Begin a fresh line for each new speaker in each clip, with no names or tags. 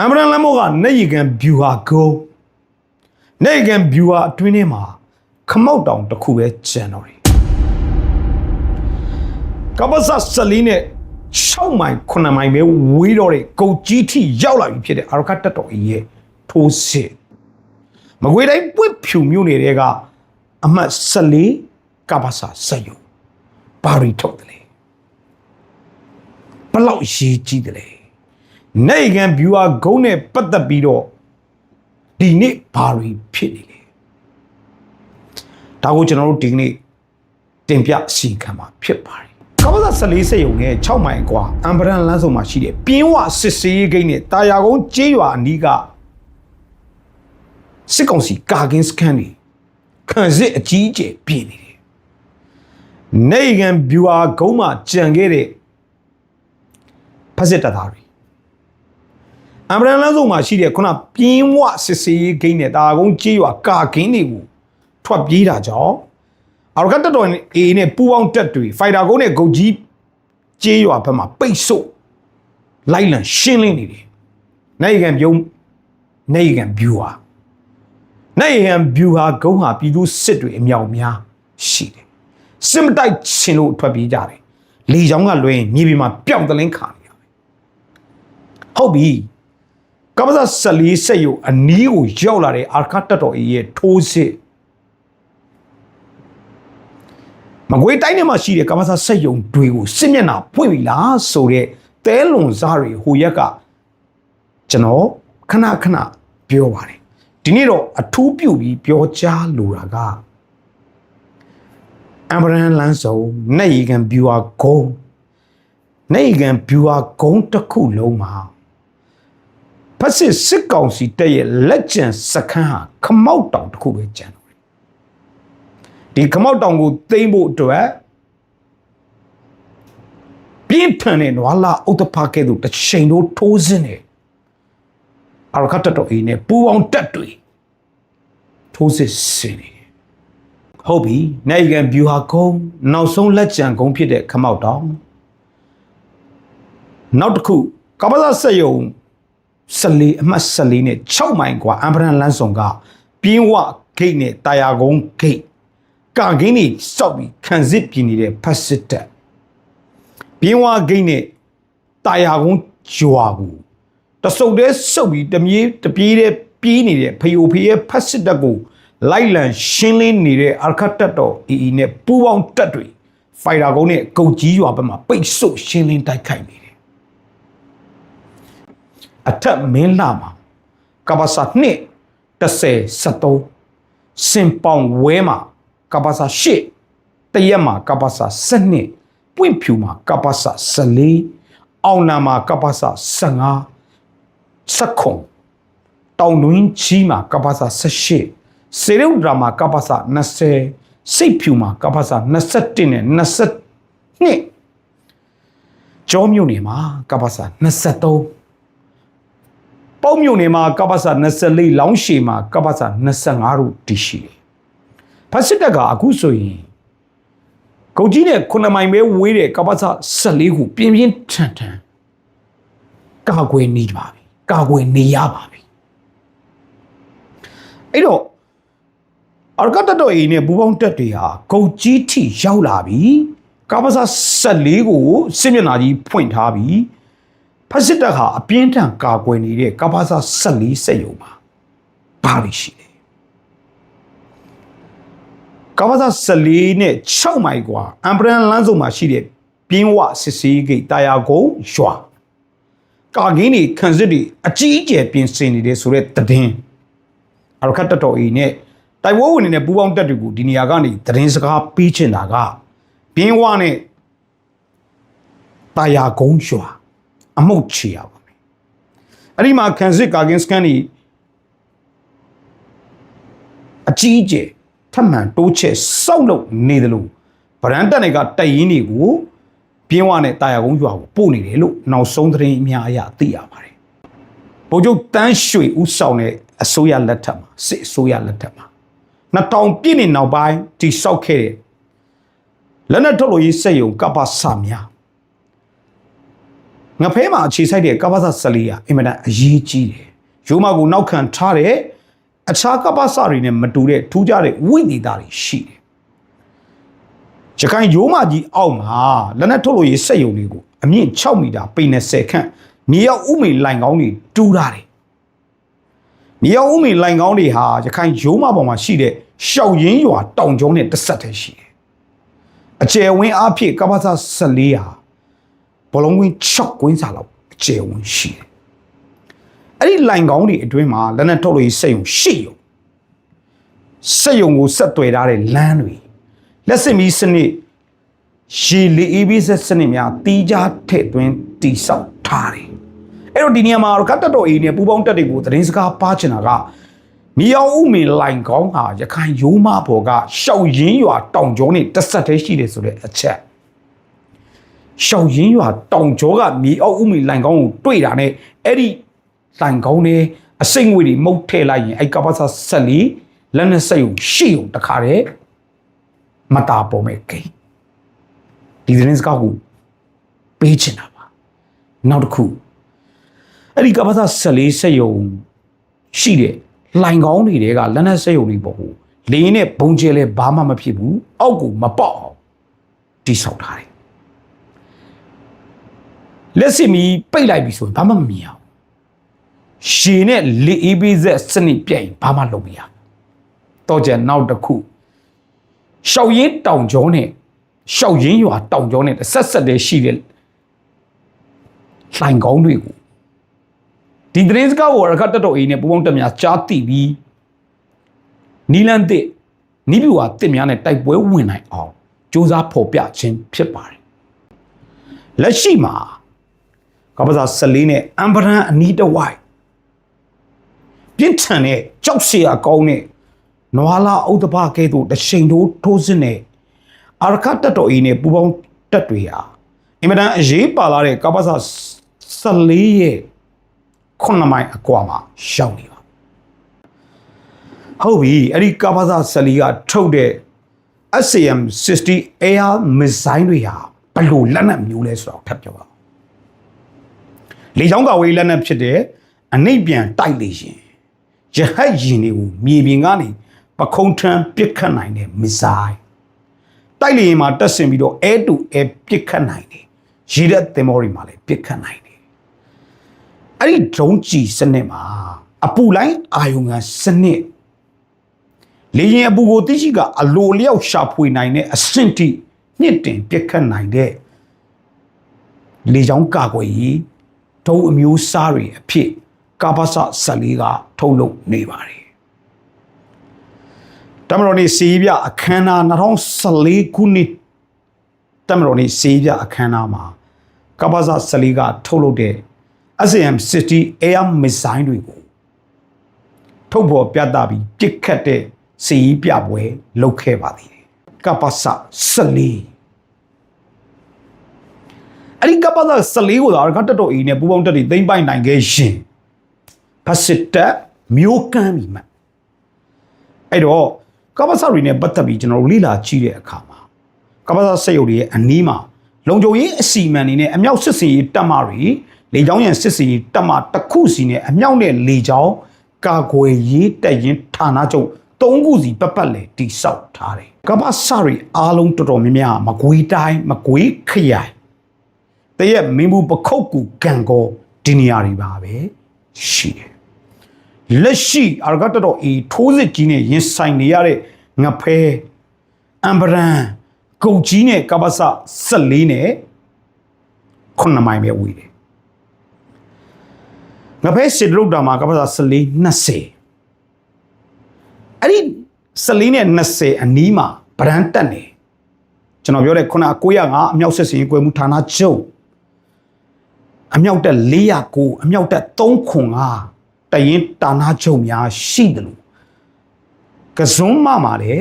အမ်ဘရန်လမို့ကနေရီကန်ဗျူဟာဂိုးနေရီကန်ဗျူဟာအတွင်းထဲမှာခမောက်တောင်တစ်ခုပဲကျန်တော့တယ်ကပ္ပစဆလီနဲ့6မိုင်9မိုင်ပဲဝေးတော့တဲ့ကုတ်ကြီးထိရောက်လာပြီဖြစ်တဲ့အာရခတ်တက်တော်ကြီးရဲ့ထိုးစစ်မကွေတိုင်းပွင့်ဖြူမြို့နယ်တွေကအမှတ်14ကပ္ပစဆက်ယူဘာရီထုတ်တယ်လေဘလောက်ရေးကြည့်တယ်လေ နေကန်ဗျူဟာဂုံးနဲ့ပတ်သက်ပြီးတော့ဒီနေ့ဘာတွေဖြစ်နေလဲဒါကိုကျွန်တော်တို့ဒီကနေ့တင်ပြအစီခံမှာဖြစ်ပါတယ်ကမ္ဘာစာ14စိတ်ုံနဲ့6မိုင်กว่าအမ်ဘရန်လမ်းစုံမှာရှိတဲ့ပြင်းဝစစ်စေးဂိတ်နဲ့တာယာကုန်းကျေးရွာအနီးကစစ်ကောင်စီကာကင်းစခန်းတွေခံစစ်အကြီးအကျယ်ပြည်နေတယ်နေကန်ဗျူဟာဂုံးမှာကြံခဲ့တဲ့ဖက်စစ်တပ်သားတွေ အမ်ဘရန်လမ်းစုံမှာရှိတဲ့ခုနပြင်းဝစစ်စေးဂိတ်နဲ့တာယာကုန်းကျေးရွာကာကင်းတွေကိုထွက်ပြေးတာကြောင့်အော်ကတ်တက်တော် A နဲ့ပူပေါင်းတက်တွေဖိုက်တာကုန်းနဲ့ဂုတ်ကြီးကျေးရွာဘက်မှာပိတ်ဆို့လိုက်လံရှင်းလင်းနေတယ်။နိုင်ကန်ပြုံးနိုင်ကန်ဗျူဟာနိုင်ကန်ဗျူဟာဂုံးဟာပြည်သူစစ်တွေအမြောက်များရှိတယ်။စစ်မတိုက်ရှင်လို့ထွက်ပြေးကြတယ်။လေချောင်းကလွှဲရင်မြေပြင်မှာပျောက်တလင်းခါနေရတယ်။ဟုတ်ပြီ။ ကမ္ဘာစာ14ဆက်ယူအနီးကိုရောက်လာတဲ့အာခတ်တက်တော် A ရဲ့ထိုးစစ်မကွေးတိုင်းထဲမှာရှိတဲ့ကမ္ဘာစာစက်ယုံတွေကိုစစ်မျက်နှာဖွင့်ပြီလားဆိုတဲ့တဲလွန်စားတွေဟိုရက်ကကျွန်တော်ခဏခဏပြောပါတယ်ဒီနေ့တော့အထူးပြုပြီးပြောကြားလိုတာကအမ်ဘရန်လန်ဆုံနေရီကန်ဗျူဟာဂုံးနေရီကန်ဗျူဟာဂုံးတစ်ခုလုံးမှာ ဖက်စစ်စစ်ကောင်စီတက်ရဲ့လက်ကျန်စခန်းဟာခမောက်တောင်တစ်ခုပဲကျန်တော့ဒီခမောက်တောင်ကိုသိမ့်ဖို့အတွက်ပြင်းထန်တဲ့နွားလာဥတ္တဖကဲ့သို့တစ်ချိန်တို့ထိုးစင်းနေအာရခတ်တတော်အေးနဲ့ပူအောင်တက်တွေထိုးစစ်စင်းနေဟုတ်ပြီနိုင်ကန်ဗျူဟာကုန်းနောက်ဆုံးလက်ကျန်ကုန်းဖြစ်တဲ့ခမောက်တောင်နောက်တစ်ခုကပ္ပဇဆက်ယုံ 14အမှတ်14နဲ့6မိုင်กว่าအမ်ဘရန်လန်းဆောင်ကပြင်းဝဂိတ်နဲ့တာယာကုန်းဂိတ် ကာကင်းတွေစောက်ပြီးခံစစ်ပြင်းနေတဲ့ဖက်စစ်တပ်ပြင်းဝဂိတ်နဲ့တာယာကုန်းကြွာကိုတဆုပ်တည်းစုပ်ပြီးတမြေးတပြေးတဲ့ပြေးနေတဲ့ဖယိုဖေးရဲ့ဖက်စစ်တပ်ကိုလိုက်လံရှင်းလင်းနေတဲ့အာခတ်တပ်တော်အီအီနဲ့ပူပေါင်းတပ်တွေဖိုင်တာကုန်းနဲ့ကုတ်ကြီးရွာဘက်မှာပိတ်ဆို့ရှင်းလင်းတိုက်ခိုက်နေတယ် ယ် အထက်မင်းလာမှာကဘာစာနှစ်30 73စင်ပေါင်ဝဲမှာကပ္ပစာ8တရက်မှာကပ္ပစာ7ပွင့်ဖြူမှာကပ္ပစာ14အောင်နာမှာကပ္ပစာ15စက်ခုံတောင်တွင်းကြီးမှာကပ္ပစာ18စေရုဒရာမှာကပ္ပစာ20စိတ်ဖြူမှာကပ္ပစာ21နဲ့22ကျောမြို့နယ်မှာကပ္ပစာ23 ပေါက်မြို့နယ်မှာကပ္ပစာ24လောင်းရှည်မှာကပ္ပစာ25တို့တည်ရှိတယ်ဖတ်စစ်တပ်ကအခုဆိုရင်ကုတ်ကြီးနဲ့9မိုင်ပဲဝေးတဲ့ကပ္ပစ14ခုပြင်းပြင်းထန်ထန်ကာကွယ်နေပါပြီကာကွယ်နေရပါပြီအဲ့တော့အရကတတော်အင်းနဲ့ဘူပေါင်းတက်တွေဟာကုတ်ကြီးထိရောက်လာပြီကပ္ပစ14ကိုစစ်မျက်နှာကြီးဖွင့်ထားပြီ ဖတ်စစ်တပ်ဟာအပြင်းထန်ကာကွယ်နေတဲ့ကပ္ပစ14စက်ရုံပါဘာလို့ရှိလဲ ကမ္ဘာသာ14နဲ့6မိုင်กว่าအမ်ဘရန်လမ်းစုံမှာရှိတဲ့ပြင်းဝစစ်စေးဂိတ်တာယာကုန်းရွာကာကင်းတွေခံစစ်တွေအကြီးအကျယ်ပြင်ဆင်နေတယ်ဆိုတဲ့သတင်းအရခတ်တတော်အီနဲ့တိုင်ဝဝင်နေတဲ့ပူပေါင်းတက်တွေကိုဒီနေရာကနေသတင်းစကားပေးချင်တာကပြင်းဝနဲ့တာယာကုန်းရွာ အမှုတ်ချရပါမယ်အဲ့ဒီမှာခံစစ်ကာကင်းစကန်တွေအကြီးအကျယ်ထပ်မံတိုးချဲ့စောက်လုပ်နေတယ်လို့ဗရန်တက်တွေကတိုက်ရင်တွေကိုပြင်းဝနဲ့တာယာကုန်းရွာကိုပို့နေတယ်လို့နောက်ဆုံးသတင်းအများအရသိရပါတယ်။ဗိုလ်ချုပ်တန်းရွှေဦးဆောင်တဲ့အစိုးရလက်ထက်မှာစစ်အစိုးရလက်ထက်မှာ2000ပြည့်နှစ်နောက်ပိုင်းတိစောက်ခဲ့တဲ့လက်နက်ထုတ်လို့ရေးစက်ယုံကပ္ပစများ ငဖဲမှာအခြေဆိုင်တဲ့ကပ္ပစ14ရာအင်မတန်အရေးကြီးတယ်ရိုးမကိုနောက်ခံထားတဲ့အခြားကပ္ပစတွေနဲ့မတူတဲ့ထူးခြားတဲ့ဝိသေသတွေရှိတယ်ရခိုင်ရိုးမကြီးအောက်မှာလက်နက်ထုတ်လို့ရေးစက်ယုံတွေကိုအမြင့်6မီတာပေ20ခန့်မြေရောက်ဥမိလိုင်ကောင်းတွေတူးထားတယ်မြေရောက်ဥမိလိုင်ကောင်းတွေဟာရခိုင်ရိုးမပေါ်မှာရှိတဲ့ရှောက်ရင်းရွာတောင်ကျုံနဲ့တစ်ဆက်တည်းရှိတယ်အကျယ်ဝင်းအဖြစ်ကပ္ပစ14ရာ ဘလုံးကွင်း6ကွင်းစာလောက်အကျယ်ဝင်းရှိတယ်အဲ့ဒီလိုင်ကောင်းတွေအတွင်းမှာလက်နက်ထုတ်လို့ရေးစက်ယုံရှိယုံစက်ယုံကိုဆက်သွယ်ထားတဲ့လမ်းတွေလက်စင်မီစနစ်ရေလီ EBS စနစ်များတီးခြားထည့်သွင်းတိဆောက်ထားတယ်အဲ့တော့ဒီနေရာမှာတော့ကတ်တတော်အေးနဲ့ပူပေါင်းတက်တွေကိုသတင်းစကားပါချင်တာကမြေအောင်ဥမင်လိုင်ကောင်းဟာရခိုင်ရိုးမဘော်ကရှောက်ရင်းရွာတောင်ကျောနဲ့တစ်ဆက်တည်းရှိတယ်ဆိုတဲ့အချက် ရှောက်ရင်းရွာတောင်ကျောကမြေအောင်ဥမင်လိုင်ကောင်းကိုတွေ့တာနဲ့အဲ့ဒီလိုင်ကောင်းနဲ့အစိမ့်ငွေတွေမုတ်ထည့်လိုက်ရင်အဲ့ကပ္ပစာဆက်လီလက်နဲ့ဆက်ယုံရှိုံတခါတည်းမတာပေါ်မဲ့ကိန်းဒီသတင်းစကားကိုပေးချင်တာပါနောက်တစ်ခုအဲ့ဒီကပ္ပစာဆက်လီဆက်ယုံရှိတဲ့လိုင်ကောင်းတွေတဲကလက်နဲ့ဆက်ယုံတွေပေါ့ဟိုလေရင်နဲ့ဘုံကျဲလဲဘာမှမဖြစ်ဘူးအောက်ကိုမပေါက်အောင်တိဆောက်ထားတယ် လက်စစ်မီပိတ်လိုက်ပြီဆိုရင်ဘာမှမမြင်အောင်ရှည်နဲ့လေအေးပေးဆက်စနစ်ပြိုင်ဘာမှလုပ်မရတော့ကျန်နောက်တစ်ခုရှောက်ရင်းတောင်ကျောနဲ့ရှောက်ရင်းရွာတောင်ကျောနဲ့ဆက်ဆက်တည်းရှိတဲ့လှိုင်ကောင်းတွေကိုဒီသတင်းစကားကိုရခတ်တတော်အေးနဲ့ပူပေါင်းတက်များကြားသိပြီးနီလန်တစ်နီးပြူဟာတစ်များနဲ့တိုက်ပွဲဝင်နိုင်အောင်စ조사ဖော်ပြခြင်းဖြစ်ပါတယ်လက်ရှိမှာ ကပ္ပဇာ14နဲ့အံပရန်အနီးတဝိုက်ပြင်းထန်တဲ့ကြောက်စရာကောင်းတဲ့နွာလာဥဒ္ဓဘကဲ့သို့တချိန်တိုးထိုးစစ်နဲ့အာရခတ်တတော်ဤနဲ့ပူပေါင်းတက်တွေဟာအင်မတန်အရေးပါလာတဲ့ကပ္ပဇာ14ရဲ့ခုနှစ်မိုင်အကွာမှာရောက်နေပါဟုတ်ပြီအဲ့ဒီကပ္ပဇာ14ကထုတ်တဲ့ SCM 60 air missile တွေဟာဘလို့လက်နက်မျိုးလဲဆိုတော့ထပ်ပြောပါ လေချောင်းကဝေးလက်နက်ဖြစ်တဲ့အနှိပ်ပြန်တိုက်လေရှင်ရဟတ်ရင်တွေကိုမြေပြင်ကနေပခုံးထမ်းပစ်ခတ်နိုင်တဲ့မစ်ဇိုင်းတိုက်လေရင်မှာတက်ဆင်ပြီးတော့ air to air ပစ်ခတ်နိုင်တယ်ရေတဲ့သင်္ဘောတွေမှာလည်းပစ်ခတ်နိုင်တယ်အဲ့ဒီဒုံးကြည်စနစ်မှာအပူလိုင်းအာယုံငံစနစ်လေရင်အပူကိုသိရှိကအလိုလျောက်ရှာဖွေနိုင်တဲ့အဆင့်ထိညှစ်တင်ပစ်ခတ်နိုင်တဲ့လေချောင်းကာကွယ်ရေး ဒုံးအမျိုးအစားတွေအဖြစ်ကာပစဆက်လေးကထုတ်လုပ်နေပါတယ်တမတော်နေစီးပြအခမ်းအနား2014ခုနှစ်တမတော်နေစီးပြအခမ်းအနားမှာကာပစဆက်လေးကထုတ်လုပ်တဲ့ ASEAN City Air Missile တွေကိုထုတ်ပေါ်ပြသပြီးပြစ်ခတ်တဲ့စီးပြပွဲလုပ်ခဲ့ပါသေးတယ်ကပ္ပစ14 အဲ့ဒီကပ္ပစ14ကိုသာကတတော်အီနဲ့ပူပေါင်းတက်တွေသိမ့်ပိုင်နိုင်ခဲ့ရှင်ဖစစ်တက်မျိုးကမ်းပြီမှအဲ့တော့ကပ္ပစတွေနဲ့ပတ်သက်ပြီးကျွန်တော်တို့လေ့လာကြည့်တဲ့အခါမှာကပ္ပစစက်ရုပ်တွေရဲ့အနီးမှာလုံခြုံရေးအစီအမံတွေနဲ့အမြောက်စစ်စီရေးတပ်မတွေလေကြောင်းရန်စစ်စီရေးတပ်မတစ်ခုစီနဲ့အမြောက်နဲ့လေကြောင်းကာကွယ်ရေးတပ်ရင်းဌာနချုပ်သုံးခုစီပတ်ပတ်လေတိဆောက်ထားတယ်ကပ္ပစတွေအားလုံးတော်တော်များများမကွေးတိုင်းမကွေးခရိုင် တရက်မင်းဘူးပခုတ်ကူကံကောဒီနေရာတွေပါပဲရှိတယ်လက်ရှိအာရဂတ်တော်အေထိုးစစ်ကြီးနဲ့ရင်ဆိုင်နေရတဲ့ငဖဲအမ်ဘရန်ကုတ်ကြီးနဲ့ကပ္ပစ14နဲ့ခုနှစ်မိုင်ပဲဝေးတယ်ငဖဲစစ်လုတ်တာမှာကပ္ပစ14 20အဲ့ဒီ14နဲ့20အနီးမှာဗရန်တက်နေကျွန်တော်ပြောတဲ့ခုန905အမြောက်ဆက်စင်ကွယ်မှုဌာနချုပ် အမြောက်တက်409အမြောက်တက်305တရင်တာနာချုပ်များရှိတယ်လို့ကစုံမမှာလေ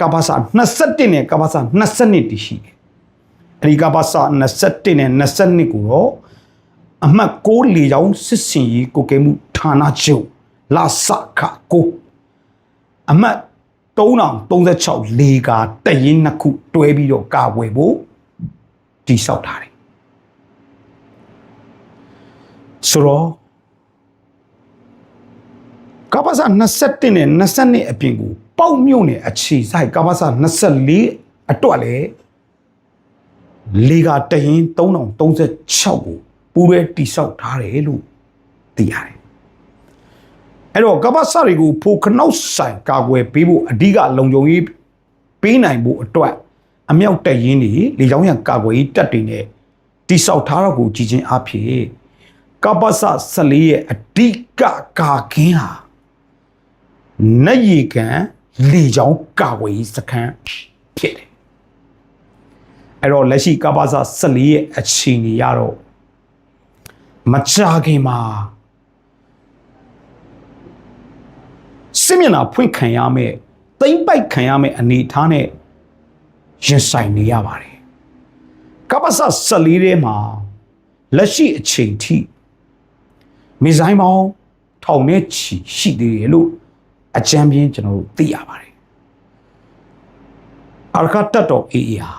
ကပ္ပစာ21နဲ့ကပ္ပစာ22တည်ရှိတယ်အဲဒီကပ္ပစာ21နဲ့22ကိုတော့အမှတ်6လေချောင်းစစ်စင်ရေးကိုကဲမှုဌာနချုပ်လာစခကိုအမှတ်3036လေကာတရင်နှစ်ခုတွဲပြီးတော့ကာဝယ်ဖို့တိဆောက်ထားတယ် ဆိုတော့ကပ္ပစာ21နဲ့22အပြင်ကိုပေါက်မြုံနဲ့အခြေဆိုင်ကပ္ပစာ24အတွက်လေလေကတရင်3036ကိုပူရဲတိဆောက်ထားတယ်လို့သိရတယ်အဲ့တော့ကပ္ပစာတွေကိုဖိုခနောက်ဆိုင်ကာကွယ်ပေးဖို့အဓိကလုံခြုံရေးပေးနိုင်ဖို့အတွက်အမြောက်တက်ရင်းတွေလေကြောင်းရန်ကာကွယ်ရေးတပ်တွေနဲ့တိဆောက်ထားတော့ကိုကြည်ချင်းအဖြစ် ကပ္ပစာ14ရဲ့အဓိကကာကင်းဟာနတ်ရီကန်လေကြောင်းကာကွယ်ရေးစခန်းဖြစ်တယ်အဲ့တော့လက်ရှိကပ္ပစာ14ရဲ့အခြေအနေရတော့မကြာခင်မှာစစ်မျက်နှာဖွင့်ခံရမယ်သိမ့်ပိုက်ခံရမယ်အနေအထားနဲ့ရင်ဆိုင်နေရပါတယ်ကပ္ပစာ14ထဲမှာလက်ရှိအချိန်ထိ မီဇိုင်းပေါင်းထောင်နဲ့ချီရှိသေးတယ်လို့အကြံပြင်းကျွန်တော်တို့သိရပါတယ်အာရကတတ်တော်အေးအေးဟာ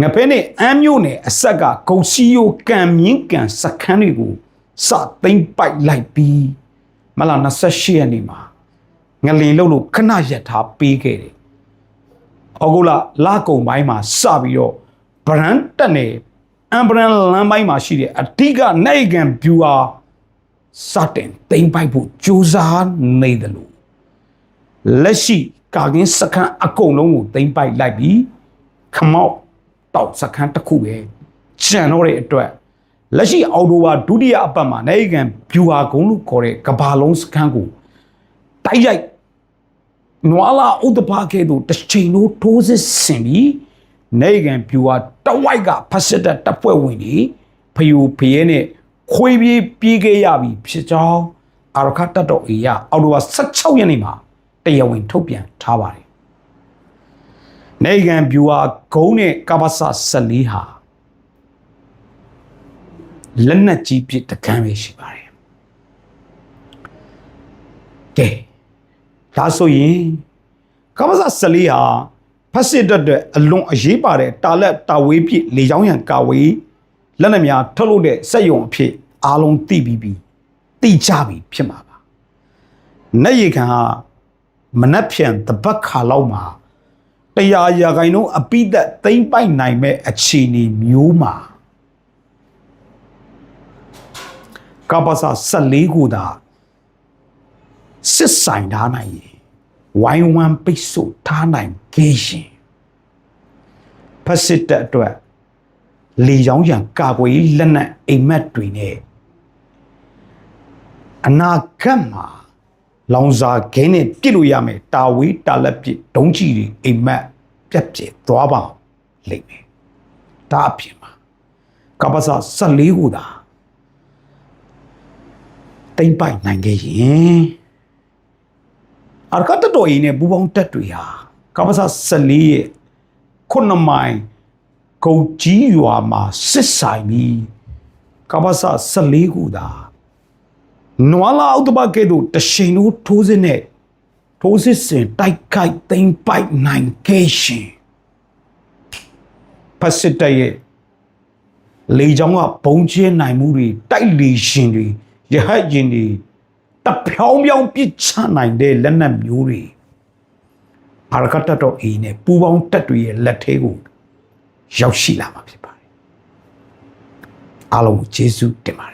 ငဖဲနဲ့အမ်းမျိုးနဲ့အဆက်ကဂုံစီယိုကံမြင့်ကံစခန်းတွေကိုစသိမ့်ပိုက်လိုက်ပြီးမလား28ရက်နေ့မှာငလင်လုံးလို့ခဏရက်ထားပေးခဲ့တယ်။ဩဂုတ်လလကုံပိုင်းမှာစပြီးတော့ဗရန်တက်နေအမ်ဘရန်လမ်းပိုင်းမှာရှိတဲ့အဓိကနိုင်ကန်ဗျူဟာ စတင်သိမ့်ပိုက်ဖို့ကြိုးစားနေတယ်လို့လက်ရှိကာကင်းစခန်းအကုန်လုံးကိုသိမ့်ပိုက်လိုက်ပြီးခမောက်တောက်စခန်းတစ်ခုပဲကျန်တော့တဲ့အတွက်လက်ရှိအော်တိုဝါဒုတိယအပတ်မှာနိုင်ကန်ဗျူဟာကုန်းလို့ခေါ်တဲ့ကဘာလုံးစခန်းကိုတိုက်ရိုက်နွာလာဥဒ္ဒပါကဲ့သို့တစ်ချိန်လုံးထိုးစစ်ဆင်ပြီးနိုင်ကန်ဗျူဟာတဝိုက်ကဖက်စစ်တပ်တပ်ဖွဲ့ဝင်တွေဖယိုဖရဲနဲ့ ခွေးပြေးပြေးခဲ့ရပြီဖြစ်ကြောင်းအာရခတ်တပ်တော်အေရအော်တိုဝါ16ရက်နေ့မှာတရားဝင်ထုတ်ပြန်ထားပါတယ်နေဂန်ဗျူဟာဂုံးနဲ့ကဘာဆာ14ဟာလက်နက်ကြီးပစ်တကမ်းပဲရှိပါတယ်ကဲဒါဆိုရင်ကဘာဆာ14ဟာဖက်စစ်တပ်တဲ့အလွန်အရေးပါတဲ့တာလက်တာဝေးပြစ်လေချောင်းရံကာဝေး လက်နက်များထုတ်လုပ်တဲ့စက်ရုံအဖြစ်အားလုံးသိပြီးပြီသိကြပြီဖြစ်မှာပါနက်ရီခံဟာမနှက်ဖြန်တပတ်ခါလောက်မှာတရားရာခိုင်နှုန်းအပိသက်သိမ့်ပိုက်နိုင်မဲ့အခြေအနေမျိုးမှာကပ္ပစာ14ခုသာစစ်ဆိုင်ထားနိုင်ရင်ဝိုင်းဝန်းပိတ်ဆို့ထားနိုင်ခဲ့ရှင်ဖက်စစ်တပ်အတွက် လေချောင်းရံကာကွယ်ရေးလက်နက်အိမ်မက်တွေနဲ့အနာဂတ်မှာလောင်စာခင်းနဲ့ပြစ်လို့ရမယ်တာဝေးတာလက်ပြစ်ဒုံးကြီးတွေအိမ်မက်ပြက်ပြက်သွားပါလိမ့်မယ်ဒါအပြင်မှာကပ္ပစာ14ခုသာတိမ့်ပိုက်နိုင်ခဲ့ရင်အာကတတော်ရင်နဲ့ပူပေါင်းတက်တွေဟာကပ္ပစာ14ရဲ့ခုနှစ်မိုင် ဂုတ်ကြီးရွာမှာစစ်ဆိုင်ပြီးကပ္ပစာ14ခုသာနွာလာအောက်တပတ်ကဲ့သို့တရှိန်တို့ထိုးစစ်နဲ့ထိုးစစ်စင်တိုက်ခိုက်သိမ့်ပိုက်နိုင်ခဲ့ရှင်ဖက်စစ်တပ်ရဲ့လေကြောင်းကဘုံကျဲနိုင်မှုတွေတိုက်လေရှင်တွေရဟတ်ရင်တွေတဖြောင်းဖြောင်းပစ်ချနိုင်တဲ့လက်နက်မျိုးတွေအာရကတတော်အေးနဲ့ပူပေါင်းတက်တွေရဲ့လက်ထဲကို ရောက်ရှိလာမှာဖြစ်ပါတယ်အားလုံးကိုကျေးဇူးတင်ပါတယ်